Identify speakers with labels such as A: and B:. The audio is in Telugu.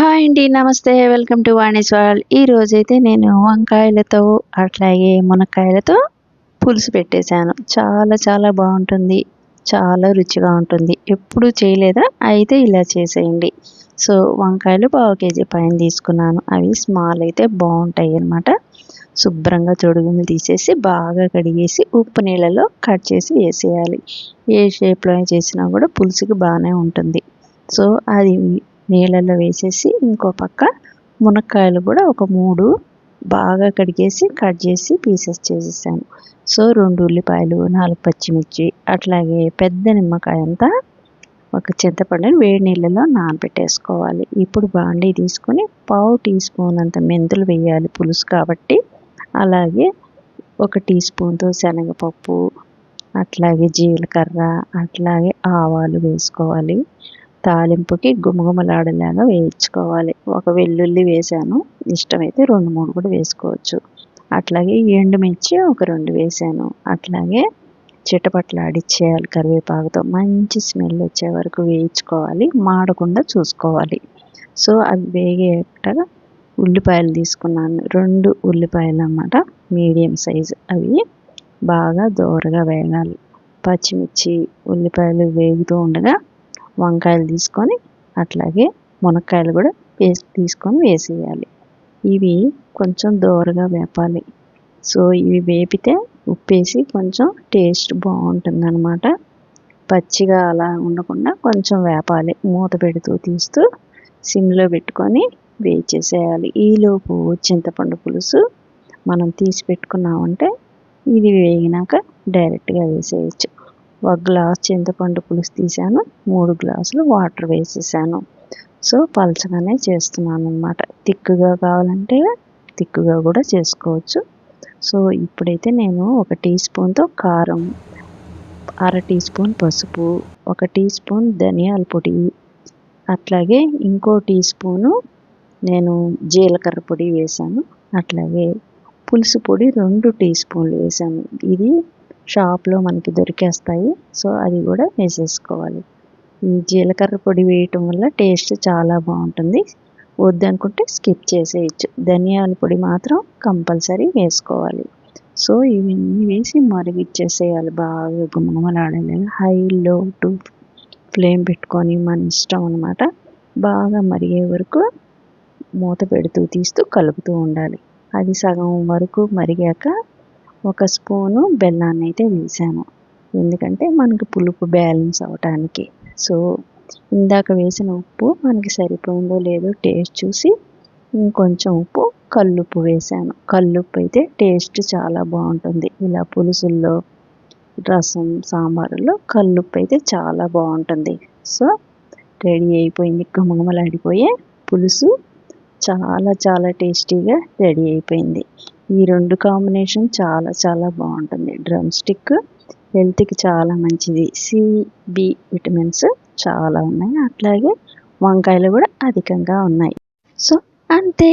A: హాయ్ అండి నమస్తే వెల్కమ్ టు వాణిస్ వరల్డ్ ఈరోజైతే నేను వంకాయలతో అట్లాగే మునక్కాయలతో పులుసు పెట్టేశాను. చాలా చాలా బాగుంటుంది. చాలా రుచిగా ఉంటుంది. ఎప్పుడు చేయలేదా? అయితే ఇలా చేసేయండి. సో వంకాయలు పావు కేజీ పైన తీసుకున్నాను. అవి స్మాల్ అయితే బాగుంటాయి అన్నమాట. శుభ్రంగా తొడుగులు తీసేసి బాగా కడిగేసి ఉప్పు నీళ్ళలో కట్ చేసి వేసేయాలి. ఏ షేప్లో చేసినా కూడా పులుసుకి బాగానే ఉంటుంది. సో అది నీళ్ళల్లో వేసేసి ఇంకో పక్క మునక్కాయలు కూడా ఒక మూడు బాగా కడిగేసి కట్ చేసి పీసెస్ చేసేసాను. సో రెండు ఉల్లిపాయలు నాలుగు పచ్చిమిర్చి అట్లాగే పెద్ద నిమ్మకాయ అంతా ఒక చింతపండుని వేడి నీళ్ళలో నానబెట్టేసుకోవాలి. ఇప్పుడు బాండీ తీసుకొని పావు టీ స్పూన్ అంత మెంతులు వేయాలి పులుసు కాబట్టి. అలాగే ఒక టీ స్పూన్తో శనగపప్పు అట్లాగే జీలకర్ర అట్లాగే ఆవాలు వేసుకోవాలి. తాలింపుకి గుమగుమలాడేలాగా వేయించుకోవాలి. ఒక వెల్లుల్లి వేసాను. ఇష్టమైతే రెండు మూడు కూడా వేసుకోవచ్చు. అట్లాగే ఎండుమిర్చి ఒక రెండు వేసాను. అట్లాగే చిటపట్లాడిచ్చేయాలి కరివేపాకుతో. మంచి స్మెల్ వచ్చే వరకు వేయించుకోవాలి. మాడకుండా చూసుకోవాలి. సో అవి వేగేటగా ఉల్లిపాయలు తీసుకున్నాను. రెండు ఉల్లిపాయలు అన్నమాట. Medium size. అవి బాగా దోరగా వేగాలి. పచ్చిమిర్చి ఉల్లిపాయలు వేగుతూ ఉండగా వంకాయలు తీసుకొని అట్లాగే మునక్కాయలు కూడా వేసి తీసుకొని వేసేయాలి. ఇవి కొంచెం దోరగా వేపాలి. సో ఇవి వేపితే ఉప్పేసి కొంచెం టేస్ట్ బాగుంటుంది అనమాట పచ్చిగా అలా ఉండకుండా కొంచెం వేపాలి. మూత పెడుతూ తీస్తూ సిమ్లో పెట్టుకొని వేచేసేయాలి ఈలోపు చింతపండు పులుసు మనం తీసి పెట్టుకున్నామంటే ఇది వేగినాక డైరెక్ట్గా వేసేయచ్చు. ఒక గ్లాస్ చింతపండు పులుసు తీసాను మూడు గ్లాసులు వాటర్ వేసేసాను. సో పలచగానే చేస్తున్నాను అనమాట తిక్కుగా కావాలంటే తిక్కుగా కూడా చేసుకోవచ్చు. సో ఇప్పుడైతే నేను ఒక టీ స్పూన్తో కారం అర టీ స్పూన్ పసుపు ఒక టీ స్పూన్ ధనియాల పొడి అట్లాగే ఇంకో టీ స్పూను నేను జీలకర్ర పొడి వేసాను. అట్లాగే పులుసు పొడి రెండు టీ స్పూన్లు వేసాను. ఇది షాప్లో మనకి దొరికేస్తాయి. సో అది కూడా వేసేసుకోవాలి. ఈ జీలకర్ర పొడి వేయటం వల్ల టేస్ట్ చాలా బాగుంటుంది. వద్దనుకుంటే స్కిప్ చేసేయచ్చు. ధనియాల పొడి మాత్రం కంపల్సరీ వేసుకోవాలి. సో ఇవన్నీ వేసి మరిగిచ్చేసేయాలి. బాగా గుమగుమలాడాలి హై లో టు ఫ్లేమ్ పెట్టుకొని మన ఇష్టం అనమాట బాగా మరిగే వరకు మూత పెడుతూ తీస్తూ కలుపుతూ ఉండాలి. అది సగం వరకు మరిగాక ఒక స్పూను బెల్లాన్ని అయితే వేసాను. ఎందుకంటే మనకు పులుపు బ్యాలెన్స్ అవటానికి. సో ఇందాక వేసిన ఉప్పు మనకి సరిపోయిందో లేదో టేస్ట్ చూసి ఇంకొంచెం ఉప్పు కల్లుప్పు వేసాను. కల్లుప్పు అయితే టేస్ట్ చాలా బాగుంటుంది. ఇలా పులుసుల్లో రసం సాంబారులో కల్లుప్పు అయితే చాలా బాగుంటుంది. సో రెడీ అయిపోయింది. గుమగుమలాడిపోయే పులుసు. చాలా చాలా టేస్టీగా రెడీ అయిపోయింది. ఈ రెండు కాంబినేషన్ చాలా చాలా బాగుంటుంది. డ్రమ్ స్టిక్ హెల్త్కి చాలా మంచిది. సి బి విటమిన్స్ చాలా ఉన్నాయి. అట్లాగే వంకాయలు కూడా అధికంగా ఉన్నాయి. సో అంతే.